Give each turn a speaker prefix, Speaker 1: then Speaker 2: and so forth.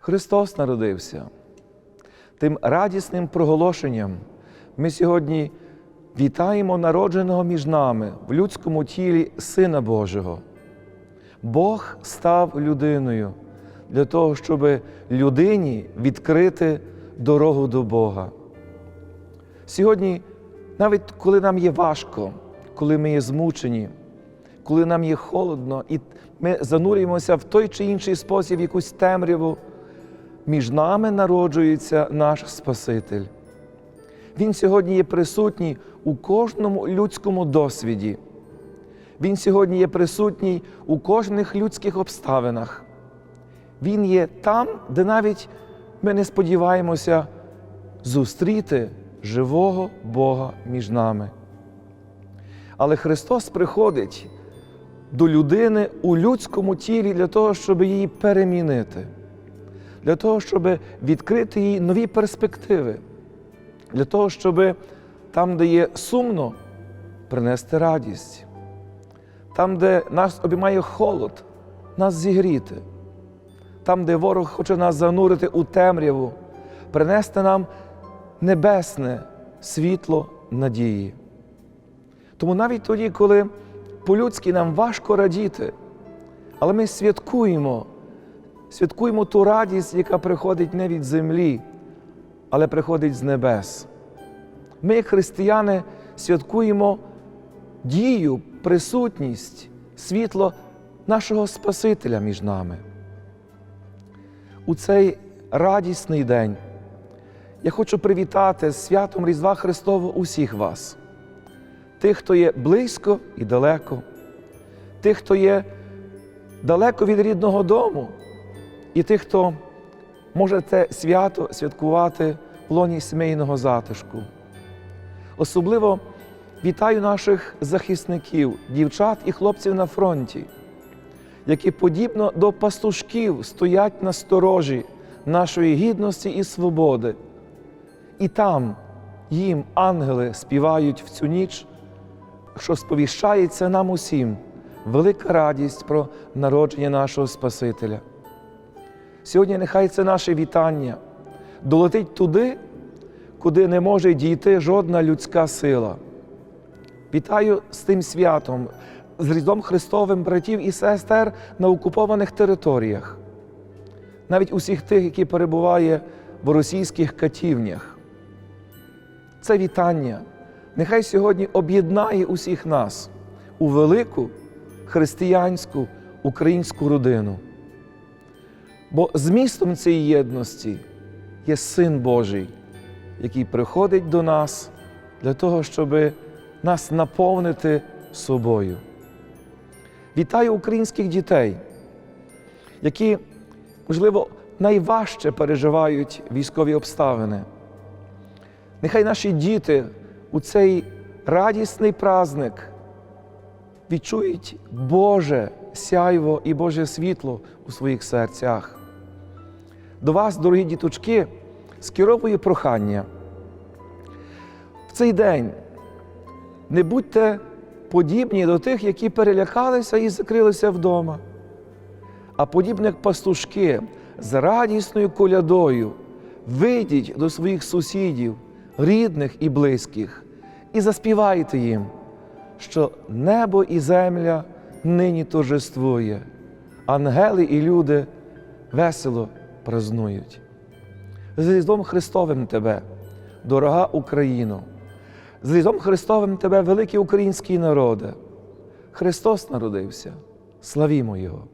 Speaker 1: Христос народився. Тим радісним проголошенням ми сьогодні вітаємо народженого між нами в людському тілі Сина Божого. Бог став людиною для того, щоб людині відкрити дорогу до Бога. Сьогодні, навіть коли нам є важко, коли ми є змучені, коли нам є холодно, і ми занурюємося в той чи інший спосіб, якусь темряву, між нами народжується наш Спаситель. Він сьогодні є присутній у кожному людському досвіді. Він сьогодні є присутній у кожних людських обставинах. Він є там, де навіть ми не сподіваємося зустріти живого Бога між нами. Але Христос приходить до людини у людському тілі для того, щоб її перемінити, для того, щоб відкрити їй нові перспективи, для того, щоб там, де є сумно, принести радість, там, де нас обіймає холод, нас зігріти, там, де ворог хоче нас занурити у темряву, принести нам небесне світло надії. Тому навіть тоді, коли по-людськи нам важко радіти, але ми святкуємо, святкуємо ту радість, яка приходить не від землі, але приходить з небес. Ми, як християни, святкуємо дію, присутність, світло нашого Спасителя між нами. У цей радісний день я хочу привітати святом Різдва Христового усіх вас, тих, хто є близько і далеко, тих, хто є далеко від рідного дому, і тих, хто може це свято святкувати в лоні сімейного затишку. Особливо вітаю наших захисників, дівчат і хлопців на фронті, які подібно до пастушків стоять на сторожі нашої гідності і свободи. І там їм ангели співають в цю ніч, що сповіщається нам усім велика радість про народження нашого Спасителя. Сьогодні нехай це наше вітання долетить туди, куди не може дійти жодна людська сила. Вітаю з тим святом, з Різдвом Христовим братів і сестер на окупованих територіях, навіть усіх тих, які перебувають в російських катівнях. Це вітання нехай сьогодні об'єднає усіх нас у велику християнську українську родину. Бо змістом цієї єдності є Син Божий, який приходить до нас для того, щоб нас наповнити собою. Вітаю українських дітей, які, можливо, найважче переживають військові обставини. Нехай наші діти у цей радісний праздник відчують Боже сяйво і Боже світло у своїх серцях. До вас, дорогі діточки, скеровує прохання. В цей день не будьте подібні до тих, які перелякалися і закрилися вдома, а подібні як пастушки з радісною колядою вийдіть до своїх сусідів, рідних і близьких, і заспівайте їм, що небо і земля нині торжествує, ангели і люди весело празнують. З різдом Христовим тебе, дорога Україно, з різдом Христовим тебе, великий український народе. Христос народився, славімо Його!